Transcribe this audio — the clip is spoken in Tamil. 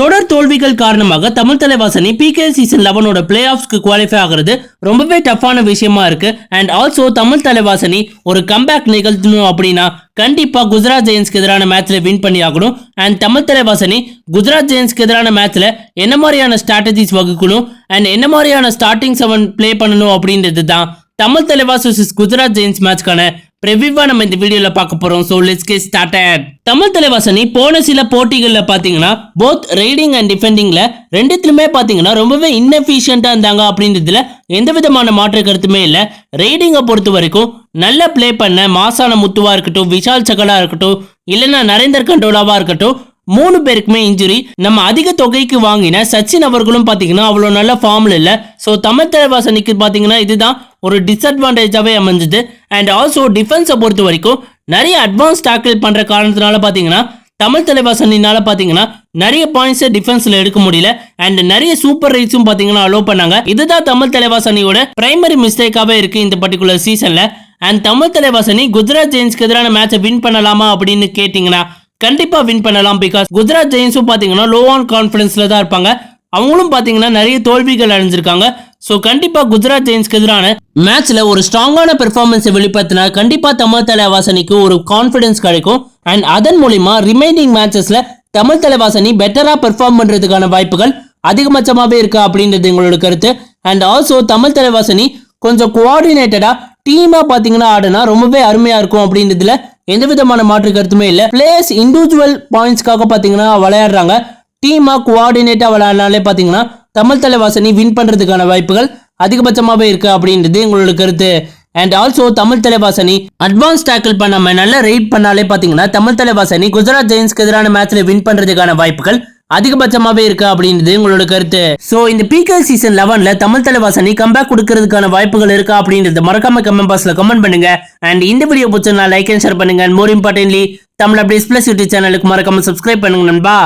தொடர் தோல்விகள் காரணமாக தமிழ் தலைவாசனி பிகே சீசன் லெவனோட பிளே ஆஃப்ஸ்க்கு குவாலிஃபை ஆகுறது ரொம்பவே டஃப்பான விஷயமா இருக்கு. அண்ட் ஆல்சோ தமிழ் தலைவாசனி ஒரு கம்பேக் நிகழ்த்தணும் அப்படின்னா கண்டிப்பா குஜராத் ஜெயின்ஸ்க்கு எதிரான மேட்ச்ல வின் பண்ணி ஆகணும். அண்ட் தமிழ் தலைவாசனி குஜராத் ஜெயின்ஸ்க்கு எதிரான மேட்ச்ல என்ன மாதிரியான ஸ்ட்ராட்டஜிஸ் வகுக்கணும்? அண்ட் என்ன மாதிரியான ஸ்டார்டிங் செவன் ப்ளே பண்ணணும் அப்படின்றது தான் தமிழ் தலைவாஸ் குஜராத் ஜெயின்ஸ் மேட்ச்க்கான ப்ரிவியூவா நம்ம இந்த வீடியோல பார்க்க போறோம். So let's get started Tamil தலைவாசனி போன சில போட்டிகளில் பார்த்தீங்கன்னா போத் ரைடிங் அண்ட் டிஃபெண்டிங்ல ரெண்டுத்துலயுமே பார்த்தீங்கன்னா ரொம்பவே இன்எஃபிஷியண்ட்டாக இருந்தாங்க அப்படின்றதுல எந்த விதமான மாற்று கருத்துமே இல்லை. ரைடிங்கை பொறுத்த வரைக்கும் நல்ல ப்ளே பண்ண மாசான முத்துவா இருக்கட்டும் விஷால் சகலா இருக்கட்டும் இல்லைன்னா நரேந்தர் கண்டோலாவா இருக்கட்டும் மூணு பேருக்குமே இன்ஜுரி நம்ம அதிக தொகைக்கு வாங்கின சச்சின் அவர்களும் பார்த்தீங்கன்னா அவ்வளோ நல்ல ஃபார்ம்ல இல்லை. ஸோ தமிழ் தலைவாசனிக்கு பார்த்தீங்கன்னா இதுதான் ஒரு டிஸ்அட்வான்டேஜாகவே அமைஞ்சது. அண்ட் ஆல்சோ டிஃபென்ஸை பொறுத்த வரைக்கும் நிறைய அட்வான்ஸ் டேக்கிள் பண்ணுற காரணத்தினால பார்த்தீங்கன்னா தமிழ் தலைவாசனினால பார்த்தீங்கன்னா நிறைய பாயிண்ட்ஸை டிஃபென்ஸில் எடுக்க முடியல. அண்ட் நிறைய சூப்பர் ரைட்ஸும் பார்த்தீங்கன்னா அலோவ் பண்ணாங்க. இதுதான் தமிழ் தலைவாசனியோட பிரைமரி மிஸ்டேக்காகவே இருக்குது இந்த பர்டிகுலர் சீசனில் அண்ட் தமிழ் தலைவாசனி குஜராத் ஜெயின்ஸ்க்கு எதிரான மேட்சை வின் பண்ணலாமா அப்படின்னு கேட்டிங்கன்னா கண்டிப்பாக வின் பண்ணலாம் பிகாஸ் குஜராத் ஜெயின்ஸும் பார்த்தீங்கன்னா லோ ஆன் கான்ஃபிடன்ஸில் தான் இருப்பாங்க. அவங்களும் பார்த்தீங்கன்னா நிறைய தோல்விகள் அடைஞ்சிருக்காங்க. ஸோ கண்டிப்பாக குஜராத் ஜெயின்ஸ்க்கு எதிரான மேட்ச்ல ஒரு ஸ்ட்ராங்கான பெர்ஃபார்மன்ஸை வெளிப்படுத்தினா கண்டிப்பாக தமிழ் தலைவாசனிக்கு ஒரு கான்ஃபிடன்ஸ் கிடைக்கும். அண்ட் அதன் மூலிமா ரிமைனிங் மேட்சஸ்ல தமிழ் தலைவாசனி பெட்டரா பெர்ஃபார்ம் பண்றதுக்கான வாய்ப்புகள் அதிகபட்சமாகவே இருக்கு அப்படின்றது எங்களோட கருத்து. அண்ட் ஆல்சோ தமிழ் தலைவாசனி கொஞ்சம் கோஆர்டினேட்டடா டீமா பாத்தீங்கன்னா ஆடுனா ரொம்பவே அருமையா இருக்கும் அப்படின்றதுல எந்த விதமான மாற்று கருத்துமே இல்ல. பிளேயர்ஸ் இண்டிவிஜுவல் பாயிண்ட்ஸ்க்காக பாத்தீங்கன்னா விளையாடுறாங்க. டீமா கோஆர்டினேட்டா விளையாடினாலே பாத்தீங்கன்னா தமிழ் தலைவாசனி வின் பண்ணுறதுக்கான வாய்ப்புகள் அதிகபட்சமாகவே இருக்குது அப்படின்றது எங்களோட கருத்து. அண்ட் ஆல்சோ தமிழ் தலைவாசனி அட்வான்ஸ் டேக்கிள் பண்ணாமல் நல்லா ரைட் பண்ணாலே பார்த்தீங்கன்னா தமிழ் தலைவாசனி குஜராத் ஜெயின்ஸ்க்கு எதிரான மேட்ச்சில் வின் பண்ணுறதுக்கான வாய்ப்புகள் அதிகபட்சமாகவே இருக்கு அப்படின்றது உங்களோட கருத்து. ஸோ இந்த பிகல் சீசன் லெவனில் தமிழ் தலைவாசனி கம்பேக் கொடுக்கறதுக்கான வாய்ப்புகள் இருக்கா அப்படின்றது மறக்காம கமெண்ட் பாக்ஸில் கமெண்ட் பண்ணுங்க. அண்ட் இந்த வீடியோ பிடிச்சா லைக் அண்ட் ஷேர் பண்ணுங்க. And more importantly Tamil updates plus YouTube சேனலுக்கு மறக்காம சப்ஸ்கிரைப் பண்ணுங்க நண்பா.